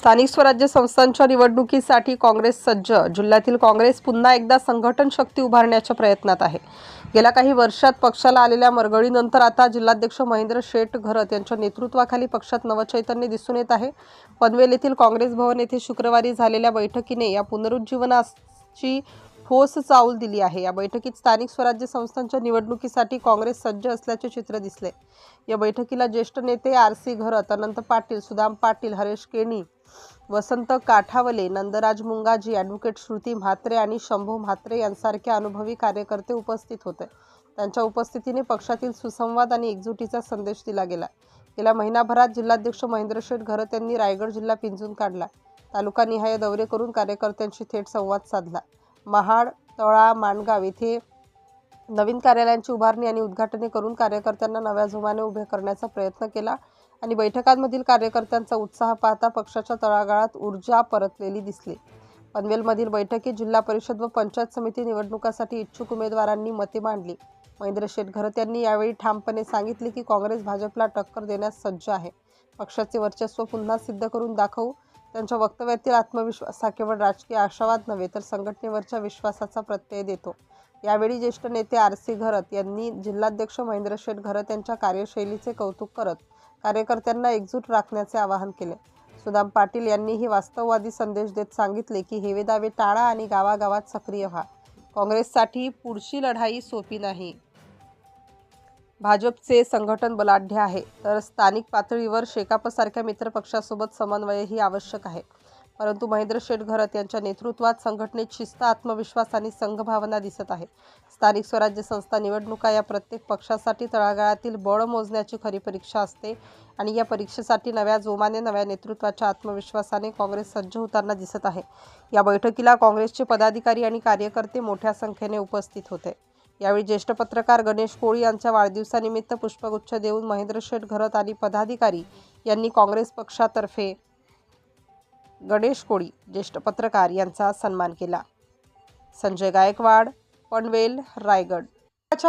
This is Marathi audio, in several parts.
स्थानिक स्वराज्य संस्थांच्या निवडणुकीसाठी काँग्रेस सज्ज. जिल्ह्यातील काँग्रेस पुन्हा एकदा संघटन शक्ती उभारण्याच्या प्रयत्नात आहे. गेल्या काही वर्षात पक्षाला आलेल्या मरगळीनंतर आता जिल्हाध्यक्ष महेंद्र शेठ घरत यांच्या नेतृत्वाखाली पक्षात नवचैतन्य दिसून येत आहे. पनवेल येथील काँग्रेस भवन येथे शुक्रवारी झालेल्या बैठकीने या पुनरुज्जीवनाची ठोस चाऊल दिली आहे. या बैठकीत स्थानिक स्वराज्य संस्थांच्या निवडणुकीसाठी काँग्रेस सज्ज असल्याचे चित्र दिसले. या बैठकीला ज्येष्ठ नेते R C Gharat Anant Patil Sudam Patil Haresh Keni Vasant Kathavale Nandraj Mungaji advocate Shruti Mhatre आणि शंभू म्हात्रे यांसारखे अनुभवी कार्यकर्ते उपस्थित होते. त्यांच्या उपस्थितीने पक्षातील सुसंवाद आणि एकजुटीचा संदेश दिला गेला. गेल्या महिनाभरात जिल्हाध्यक्ष महेंद्र शेठ घरत यांनी रायगड जिल्हा पिंजून काढला. तालुकानिहाय दौरे करून कार्यकर्त्यांशी थेट संवाद साधला. महाड तळा माणगाव येथे नवीन कार्यालयांची उभारणी आणि उद्घाटने करून कार्यकर्त्यांना नव्या जोमाने उभे करण्याचा प्रयत्न केला आणि बैठकांमधील कार्यकर्त्यांचा उत्साह पाहता पक्षाच्या तळागाळात ऊर्जा परतलेली दिसली. पनवेलमधील बैठकीत जिल्हा परिषद व पंचायत समिती निवडणुकासाठी इच्छुक उमेदवारांनी मते मांडली. महेंद्र शेटघरत यांनी यावेळी ठामपणे सांगितले की काँग्रेस भाजपला टक्कर देण्यास सज्ज आहे. पक्षाचे वर्चस्व पुन्हा सिद्ध करून दाखवू. त्यांच्या वक्तव्यातील आत्मविश्वास हा केवळ राजकीय आशावाद नव्हे तर संघटनेवरच्या विश्वासाचा प्रत्यय देतो. यावेळी ज्येष्ठ नेते आर सी घरत यांनी जिल्हाध्यक्ष महेंद्र शेठ घरत यांच्या कार्यशैलीचे कौतुक करत कार्यकर्त्यांना एकजूट राखण्याचे आवाहन केले. सुदाम पाटील यांनीही वास्तववादी संदेश देत सांगितले की हेवे दावे टाळा आणि गावागावात सक्रिय व्हा. काँग्रेससाठी पुढची लढाई सोपी नाही. भाजपचे संघटन बलाढ्य आहे तर स्थानिक पातळीवर शेकापसारख्या मित्रपक्षासोबत समन्वयही आवश्यक आहे. परंतु महेंद्र शेठ घरत यांच्या नेतृत्वात संघटनेत शिस्त आत्मविश्वास आणि संघभावना दिसत आहे. स्थानिक स्वराज्य संस्था निवडणुका या प्रत्येक पक्षासाठी तळागाळातील बळ मोजण्याची खरी परीक्षा असते आणि या परीक्षेसाठी नव्या जोमाने नव्या नेतृत्वाच्या आत्मविश्वासाने काँग्रेस सज्ज होताना दिसत आहे. या बैठकीला काँग्रेसचे पदाधिकारी आणि कार्यकर्ते मोठ्या संख्येने उपस्थित होते. यावेळी ज्येष्ठ पत्रकार गणेश कोळी यांच्या वाढदिवसानिमित्त पुष्पगुच्छ देऊन महेंद्र शेठ घरत आणि पदाधिकारी यांनी काँग्रेस पक्षातर्फे गणेश कोळी ज्येष्ठ पत्रकार यांचा सन्मान केला. संजय गायकवाड पनवेल रायगड.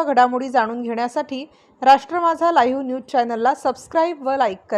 घडामोडी जाणून घेण्यासाठी राष्ट्र माझा लाईव्ह न्यूज चॅनलला सबस्क्राईब व लाईक करा.